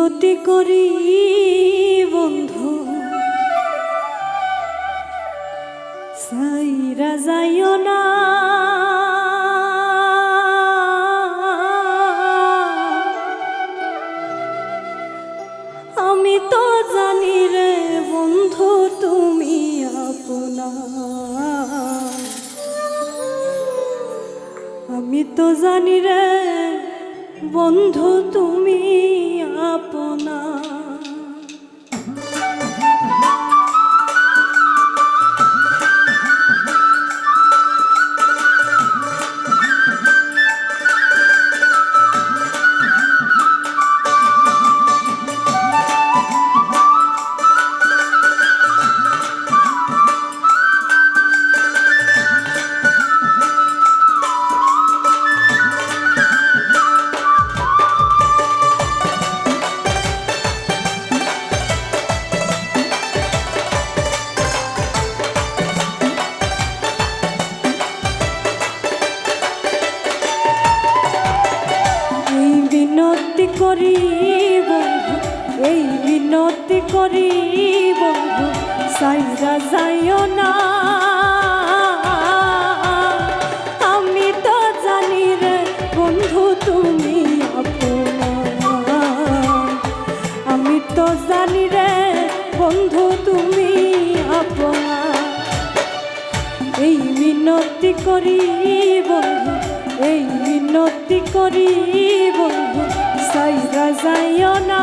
মিনতি করি, বন্ধু। সাইরা যাইও না। আমি তো জানি রে বন্ধু, তুমি আপনা। আমি তো জানি রে বন্ধু তুমি আপনা বিনতি করি বন্ধু, সাইরা যাইও না। আমি তো জানি রে বন্ধু, তুমি আপনা আমি তো জানি রে বন্ধু, তুমি আপনা এই মিনতি করি বন্ধু, এই মিনতি করি বন্ধু, সাইরা যাইও না।